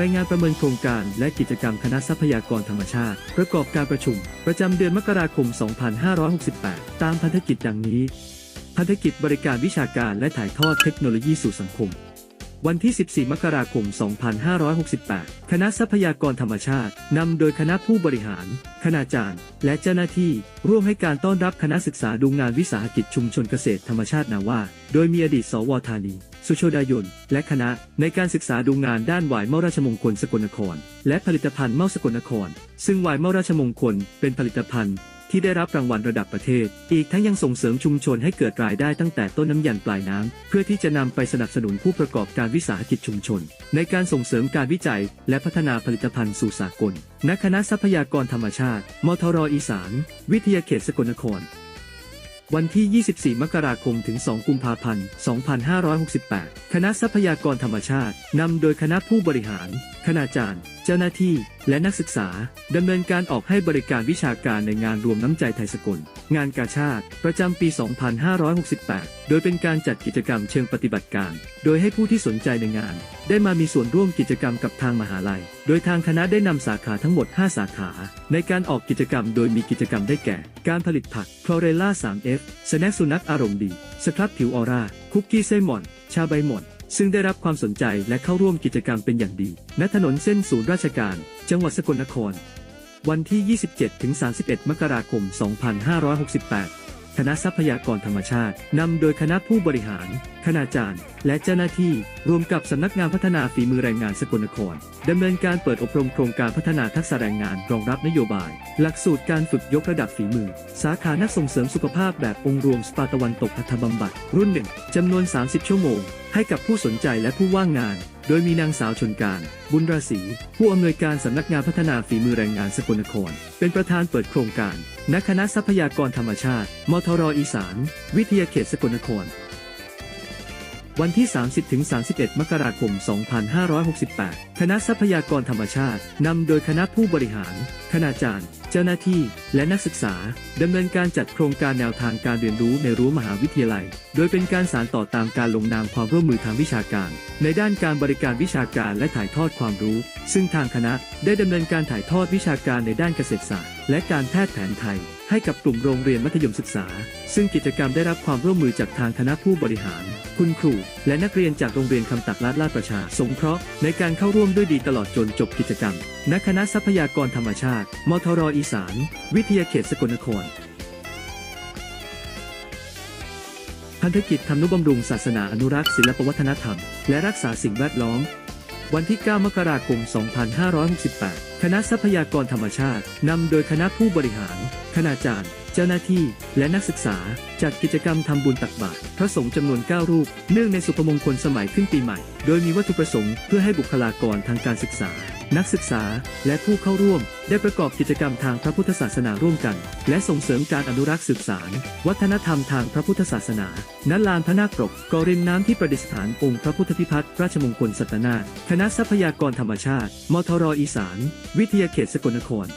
รายงานประเมินโครงการและกิจกรรมคณะทรัพยากรธรรมชาติ ประกอบการประชุม ประจำเดือนมกราคม 2568 ตามพันธกิจดังนี้ พันธกิจบริการวิชาการและถ่ายทอดเทคโนโลยีสู่สังคม วันที่ 14 มกราคม 2568 คณะทรัพยากรธรรมชาติ นำโดยคณะผู้บริหาร คณาจารย์ และเจ้าหน้าที่ ร่วมให้การต้อนรับคณะศึกษาดูงานวิสาหกิจชุมชนเกษตรธรรมชาตินาว่า โดยมีอดีตสวธานี สุโชดายน และคณะในการศึกษาดูงานด้านหวายเมาราชมงคลสกลนคร และผลิตภัณฑ์เมาสกลนคร ซึ่งหวายเมาราชมงคลเป็นผลิตภัณฑ์ ที่ได้รับรางวัลระดับประเทศ อีกทั้งยังส่งเสริมชุมชนให้เกิดรายได้ตั้งแต่ต้นน้ำยันปลายน้ำ เพื่อที่จะนำไปสนับสนุนผู้ประกอบการวิสาหกิจชุมชน ในการส่งเสริมการวิจัย และพัฒนาผลิตภัณฑ์สู่สากล ณ คณะทรัพยากรธรรมชาติ มทรอีสาน วิทยาเขตสกลนคร วันที่ 24 มกราคม ถึง 2 กุมภาพันธ์ 2568 คณะทรัพยากรธรรมชาติ นำโดยคณะผู้บริหาร คณาจารย์ เจ้าหน้าที่ และนักศึกษาดำเนินการออกให้บริการวิชาการในงานรวมน้ำใจไทยสกล งานกาชาติ ประจำปี 2568 โดยเป็นการจัดกิจกรรมเชิงปฏิบัติการ โดยให้ผู้ที่สนใจในงาน ได้มามีส่วนร่วมกิจกรรมกับทางมหาลัย โดยทางคณะได้นำสาขาทั้งหมด 5 สาขา ในการออกกิจกรรมโดยมีกิจกรรมได้แก่ การผลิตผักคลอเรล่า 3F สแน็คสุนัขอารมณ์ดี สครับผิวออร่า คุกกี้ไส้หม่อน ชาใบหม่อน ซึ่งได้รับความสนใจและเข้าร่วมกิจกรรมเป็นอย่างดี ณ ถนนเส้นศูนย์ราชการ จังหวัดสกลนคร วันที่ 27-31 มกราคม 2568 คณะทรัพยากรธรรมชาติ นำโดยคณะผู้บริหาร คณาจารย์ และเจ้าหน้าที่ รวมกับสำนักงานพัฒนาฝีมือแรงงานสกลนครดำเนินการเปิดอบรมโครงการพัฒนาทักษะแรงงานรองรับนโยบาย หลักสูตรการฝึกยกระดับฝีมือ สาขานักส่งเสริมสุขภาพแบบองค์รวมสปาตะวันตกพัฒบำบัดรุ่นหนึ่งจำนวน 30 ชั่วโมง ให้กับผู้สนใจและผู้ว่างงาน โดยมีนางสาวชนการ บุญราศีผู้อำนวยการสำนักงานพัฒนาฝีมือแรงงานสกลนคร เป็นประธานเปิดโครงการณคณะทรัพยากรธรรมชาติ มทรอีสาน วิทยาเขตสกลนคร วันที่ 30-31 มกราคม 2568 คณะทรัพยากรธรรมชาติ นำโดยคณะผู้บริหาร คณาจารย์ เจ้าหน้าที่ และนักศึกษา ดำเนินการจัดโครงการแนวทางการเรียนรู้ในรั้วมหาวิทยาลัย โดยเป็นการสานต่อตามการลงนามความร่วมมือทางวิชาการ ในด้านการบริการวิชาการและถ่ายทอดความรู้ ซึ่งทางคณะได้ดำเนินการถ่ายทอดวิชาการในด้านเกษตรศาสตร์ และการแพทย์แผนไทย ให้กับกลุ่มโรงเรียนมัธยมศึกษา ซึ่งกิจกรรมได้รับความร่วมมือจากทางคณะผู้บริหาร คุณครู และนักเรียนจากโรงเรียนคำตักลาดลาดประชา สงเคราะห์ในการเข้าร่วมด้วยดีตลอดจนจบกิจกรรม ณ คณะทรัพยากรธรรมชาติ มทรอีสาน วิทยาเขตสกลนครพันธกิจทำนุบำรุงศาสนาอนุรักษ์ศิลปวัฒนธรรม และรักษาสิ่งแวดล้อม วันที่ 9 มกราคม 2568 คณะทรัพยากรธรรมชาติ นำโดยคณะผู้บริหาร คณาจารย์ เจ้าหน้าที่และนักศึกษาจัดกิจกรรมทำบุญตักบาตรพระสงฆ์จำนวน 9 รูป เนื่องในสุพมงคลสมัยขึ้นปีใหม่ โดยมีวัตถุประสงค์เพื่อให้บุคลากรทางการศึกษา นักศึกษาและผู้เข้าร่วม ได้ประกอบกิจกรรมทางพระพุทธศาสนาร่วมกัน และส่งเสริมการอนุรักษ์สืบสาร วัฒนธรรมทางพระพุทธศาสนาณลานพระนาคปรกกอริมน้ำที่ประดิษฐานองค์พระพุทธพิพัฒน์ราชมงคลสัตนาคณะทรัพยากรธรรมชาติ มทรอีสาน วิทยาเขตสกลนคร